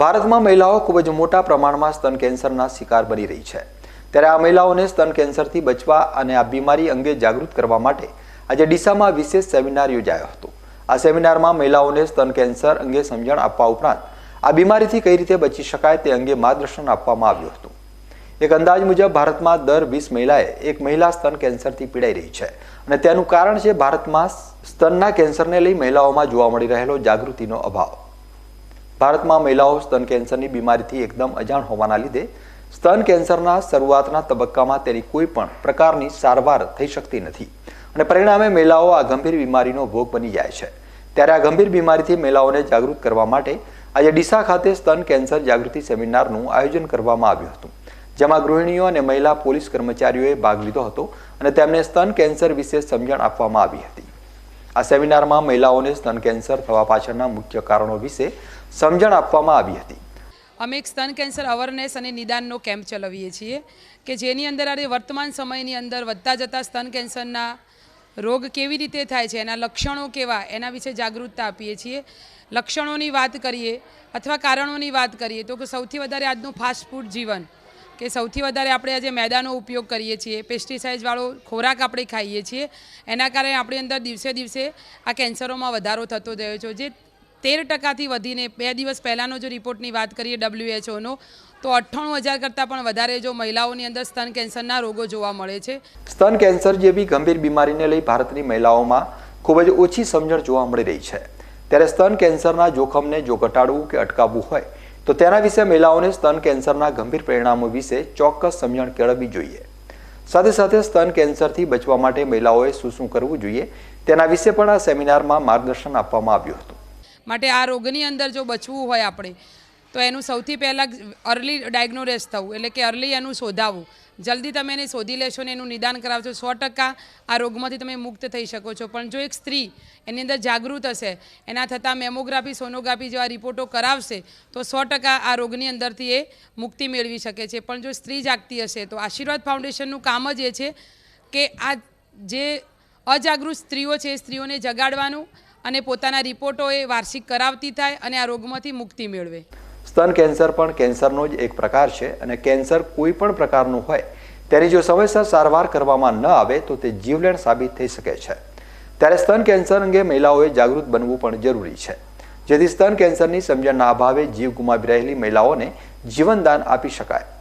ભારતમાં મહિલાઓ ખૂબ જ મોટા પ્રમાણમાં સ્તન કેન્સરના શિકાર બની રહી છે. ત્યારે આ મહિલાઓને સ્તન કેન્સરથી બચવા અને આ બીમારી અંગે જાગૃત કરવા માટે આજે ડીસામાં વિશેષ સેમિનાર યોજાયો હતો. આ સેમિનારમાં મહિલાઓને સ્તન કેન્સર અંગે સમજણ આપવા ઉપરાંત આ બીમારીથી કઈ રીતે બચી શકાય તે અંગે માર્ગદર્શન આપવામાં આવ્યું હતું. એક અંદાજ મુજબ ભારતમાં દર વીસ મહિલાએ એક મહિલા સ્તન કેન્સરથી પીડાઈ રહી છે અને તેનું કારણ છે ભારતમાં સ્તનના કેન્સરને લઈ મહિલાઓમાં જોવા મળી રહેલો જાગૃતિનો અભાવ. ભારતમાં મહિલાઓ સ્તન કેન્સરની બીમારીથી એકદમ અજાણ હોવાના લીધે સ્તન કેન્સરના શરૂઆતના તબક્કામાં તેની કોઈ પણ પ્રકારની સારવાર થઈ શકતી નથી અને પરિણામે મહિલાઓ આ ગંભીર બીમારીનો ભોગ બની જાય છે. ત્યારે આ ગંભીર બીમારીથી મહિલાઓને જાગૃત કરવા માટે આજે ડીસા ખાતે સ્તન કેન્સર જાગૃતિ સેમિનારનું આયોજન કરવામાં આવ્યું હતું. જેમાં ગૃહિણીઓ અને મહિલા પોલીસ કર્મચારીઓએ ભાગ લીધો હતો અને તેમને સ્તન કેન્સર વિશે સમજણ આપવામાં આવી હતી. આ સેમિનારમાં મહિલાઓને સ્તન કેન્સર થવા પાછળના મુખ્ય કારણો વિશે સમજણ આપવામાં આવી હતી. અમે એક સ્તન કેન્સર અવેરનેસ અને નિદાનનો કેમ્પ ચલાવીએ છીએ કે જેની અંદર આજે વર્તમાન સમયની અંદર વધતા જતા સ્તન કેન્સરના રોગ કેવી રીતે થાય છે, એના લક્ષણો કેવા, એના વિશે જાગૃતતા આપીએ છીએ. લક્ષણોની વાત કરીએ અથવા કારણોની વાત કરીએ તો સૌથી વધારે આજનું ફાસ્ટ ફૂડ જીવન. કે સૌથી વધારે આપણે આજે મેદાનો ઉપયોગ કરીએ છીએ. પેસ્ટિસાઇડવાળો ખોરાક આપણે ખાઈએ છીએ. એના કારણે આપણી અંદર દિવસે દિવસે આ કેન્સરોમાં વધારો થતો રહ્યો છે. જે તેર ટકાથી વધીને બે દિવસ પહેલાંનો જો રિપોર્ટની વાત કરીએ ડબ્લ્યુએચઓનો તો અઠ્ઠાણું હજાર કરતાં પણ વધારે જો મહિલાઓની અંદર સ્તન કેન્સરના રોગો જોવા મળે છે. સ્તન કેન્સર જેવી ગંભીર બીમારીને લઈ ભારતની મહિલાઓમાં ખૂબ જ ઓછી સમજણ જોવા મળી રહી છે. ત્યારે સ્તન કેન્સરના જોખમને જો ઘટાડવું કે અટકાવવું હોય તો તેના વિશે મહિલાઓને સ્તન કેન્સરના ગંભીર પરિણામો વિશે ચોક્કસ સમજણ કેળવવી જોઈએ. સાથે સાથે સ્તન કેન્સરથી બચવા માટે મહિલાઓએ શું શું કરવું જોઈએ તેના વિશે પણ આ સેમિનારમાં માર્ગદર્શન આપવામાં આવ્યું હતું. માટે આ રોગની અંદર જો બચવું હોય આપણે, તો એનું સૌથી પહેલાં અર્લી ડાયગ્નોરેસ થવું, એટલે કે અર્લી એનું શોધાવવું જલ્દી તમે એને શોધી લેશો ને એનું નિદાન કરાવશો. સો ટકા આ રોગમાંથી તમે મુક્ત થઈ શકો છો. પણ જો એક સ્ત્રી એની અંદર જાગૃત હશે, એના થતાં મેમોગ્રાફી, સોનોગ્રાફી જેવા રિપોર્ટો કરાવશે, તો સો ટકા આ રોગની અંદરથી એ મુક્તિ મેળવી શકે છે. પણ જો સ્ત્રી જાગતી હશે, તો આશીર્વાદ ફાઉન્ડેશનનું કામ જ એ છે કે આ જે અજાગૃત સ્ત્રીઓ છે, એ સ્ત્રીઓને જગાડવાનું અને પોતાના રિપોર્ટો એ વાર્ષિક કરાવતી થાય અને આ રોગમાંથી મુક્તિ મેળવે. સ્તન કેન્સર પણ કેન્સરનો જ એક પ્રકાર છે અને કેન્સર કોઈ પણ પ્રકારનું હોય તેની જો સમયસર સારવાર કરવામાં ન આવે, તો તે જીવલેણ સાબિત થઈ શકે છે. ત્યારે સ્તન કેન્સર અંગે મહિલાઓએ જાગૃત બનવું પણ જરૂરી છે. જેથી સ્તન કેન્સરની સમજણના અભાવે જીવ ગુમાવી રહેલી મહિલાઓને જીવનદાન આપી શકાય.